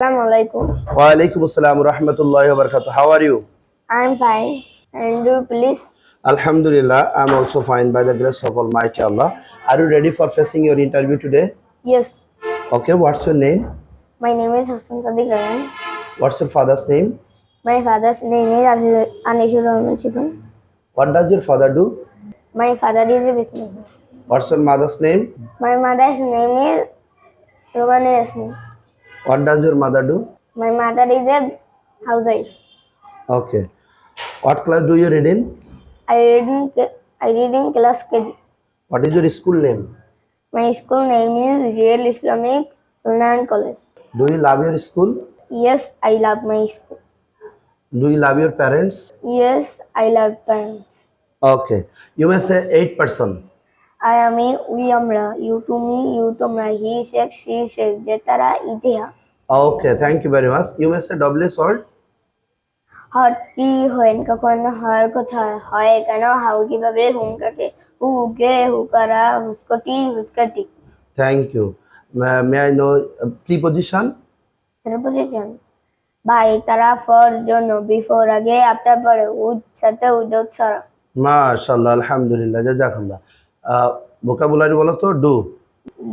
Assalamu alaikum. Walaikum assalam rahmatullahi wa barakatuh. How are you? I'm fine. And you please? Alhamdulillah, I'm also fine by the grace of Almighty Allah. Are you ready for facing your interview today? Yes. Okay, what's your name? My name is Hassan Sadiq Ryan. What's your father's name? My father's name is Anishur Rahman Shibun. What does your father do? My father is a businessman. What's your mother's name? My mother's name is Romani Yasmin. What does your mother do? My mother is a housewife. Okay. What class do you read in? I read in, I read in class KG. What is your school name? My school name is Real Islamic Learn College. Do you love your school? Yes, I love my school. Do you love your parents? Yes, I love parents. Okay. You may say eight person. আর আমি we আমরা you তুমি you তোমরা হি Sheikh C শেখ যে তারা ইতিহা okay thank you very much you mister W salt hot কি হয় কখন হওয়ার কথা হয় কেন হাউ কীভাবে হুঙ্কাকে হুকে হুকারা হুস্কটি হুস্কাটি thank you may I know preposition preposition ভাই তারা ফর জন্য বিফোর আগে আফটার পরে উৎসাতে উদ্যোগ ছাড়া মাশাল্লাহ আলহামদুলিল্লাহ জাজাকাল্লাহ Vocabulary বলো তো do,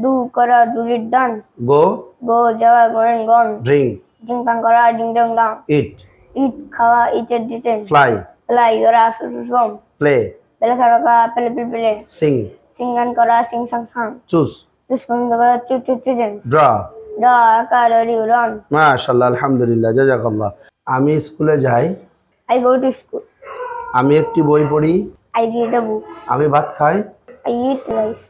ডু করা ডুরিট ডান go, গো যাওয়া গোয়েন গন drink, জিং পাং করা জিং ডং ডাং ইট ইট খাওয়া ইটের ডিটেন fly, প্লাই ওরা ফ্রম play, পেলে খাওয়া পেলে পেলে পেলে sing, সিংগান করা সিং সাং সাং choose, সুস্পন্দ করা চু চু চু জেন draw. ড আকার রি রন MashaAllah, Alhamdulillah, Jazakallah. আমি স্কুলে যাই। আই গো টু স্কুল আমি একটি বই পড়ি। আই রিড আ বুক আমি ভাত খাই। আই ইট রাইস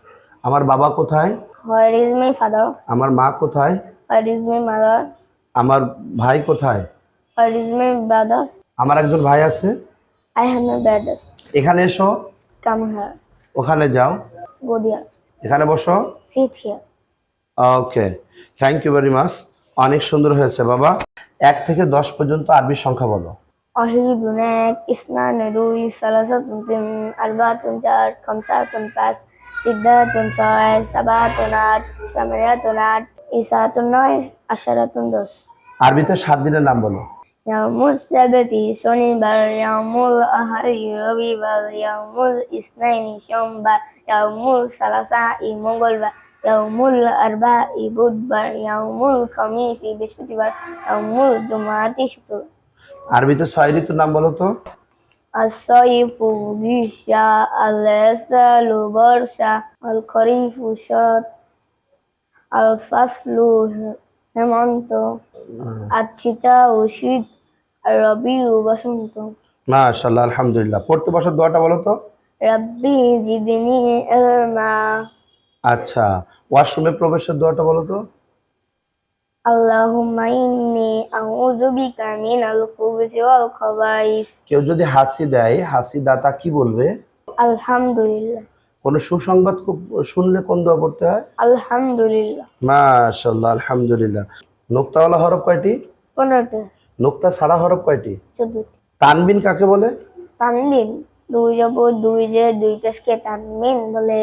আমার বাবা কোথায়? হোয়ার ইজ মাই ফাদার আমার মা কোথায়? হোয়ার ইজ মাই মাদার আমার ভাই কোথায়? হোয়ার ইজ মাই ব্রাদার্স আমার একজন ভাই আছে। আই হ্যাভ মাই ব্রাদার্স এখানে এসো। কাম হিয়ার ওখানে যাও। গো দিয়ার এখানে বসো। Sit here okay thank you very much অনেক সুন্দর হয়েছে বাবা। এক থেকে দশ পর্যন্ত আরবি সংখ্যা বলো। খামসাতুন পাঁচ সিদ্ধাতুন ছয় সাবাতুন আট সামানিয়াতুন আট ইসাতুন নয় আশারাতুন দশ আরবিতে সাত দিনের নাম বলো। ইয়ামুল সাবতি শনিবার ইয়ামুল আহাদি রবিবার ইয়ামুল ইসনাইনি সোমবার ইয়ামুল সালাসা ই মঙ্গলবার ইয়ামুল আরবা ই বুধবার ইয়ামুল খামিস ই বৃহস্পতিবার ইয়ামুল জুমাতি শুক্রবার আরবিতে ছয় ঋতুর নাম বলো তো الصيف গ্রীষ্মা الرسل বর্ষা الخريف শরৎ الفصل হেমন্ত আচ্ছিতা ও শীত আর রবি ও বসন্ত মাশাল্লাহ আলহামদুলিল্লাহ পড়তে বসার দোয়াটা বলো তো রব্বি জিদনি ইলমা আচ্ছা ওয়াশরুমে প্রবেশের দোয়াটা বলো তো আল্লাহুম্মা ইন্নী আউযু বিকা মিনাল খুবুসি ওয়াল খাবাইস কেউ যদি হাসি দেয় হাসি দাতা কি বলবে? আলহামদুলিল্লাহ কোনো সুসংবাদ শুনলে কোন দোয়া পড়তে হয়? আলহামদুলিল্লাহ মাশাল্লাহ আলহামদুলিল্লাহ। নোক্তাওয়ালা হরফ কয়টি? পনেরোটা। নোক্তা ছাড়া হরফ কয়টি? চোদ্দটি। তানবিন কাকে বলে? তানবিন। দুই যাব দুই যে দুই পেশকে তানবিন বলে।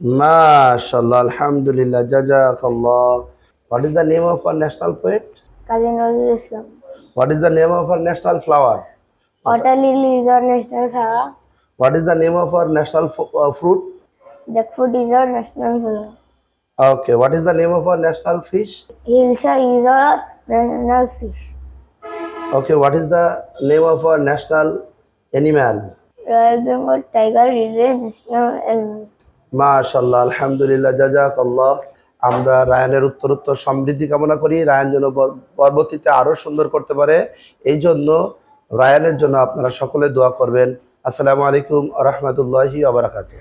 মাশাল্লাহ আলহামদুলিল্লাহ What is the name of our national poet? Kazi Nazrul Islam. What is the name of our national flower? Water lily is our national flower. What is the name of our national uh, fruit? Jackfruit is our national flower. Okay, what is the name of our national fish? Hilsa is our national fish. Okay, what is the name of our national animal? Royal Bengal tiger is a national animal. MashaAllah, Alhamdulillah, Jazakallah. আমরা রায়ানের উত্তর উত্তর সমৃদ্ধি কামনা করি। Ryan যেন পরবর্তীতে আরও সুন্দর করতে পারে। এই জন্য রায়ানের জন্য আপনারা সকলে দোয়া করবেন। আসসালামু আলাইকুম রহমতুল্লাহি আবরাকাত